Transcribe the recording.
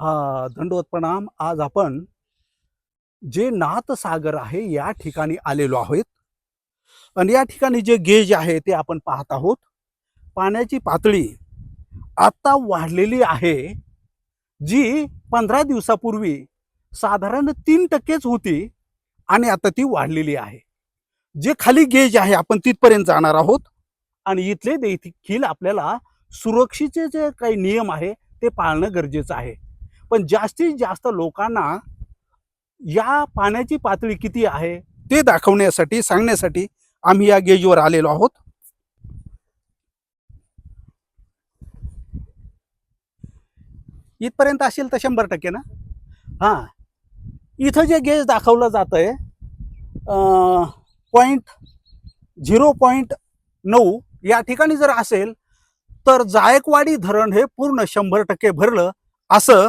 हा दंडवत प्रणाम. आज आपण जे नाथसागर आहे या ठिकाणी आलेलो आहोत. आणि या ठिकाणी जे गेज आहे ते आपण पाहत आहोत. पाण्याची पातळी आत्ता वाढलेली आहे जी पंधरा दिवसापूर्वी साधारण तीन टक्केच होती आणि आता ती वाढलेली आहे. जे खाली गेज आहे आपण तिथपर्यंत जाणार आहोत. आणि इथले देखील आपल्याला सुरक्षेचे जे काही नियम आहे ते पाळणं गरजेचं आहे. पण जास्तीत जास्त लोकांना या पाण्याची पातळी किती आहे ते दाखवण्यासाठी सांगण्यासाठी आम्ही या गेजवर आलेलो आहोत. इथपर्यंत असेल तर शंभर टक्के ना? हां. इथं जे गेज दाखवलं जात आहे पॉईंट झिरो पॉईंट नऊ या ठिकाणी जर असेल तर जायकवाडी धरण हे पूर्ण शंभर टक्के भरलं असं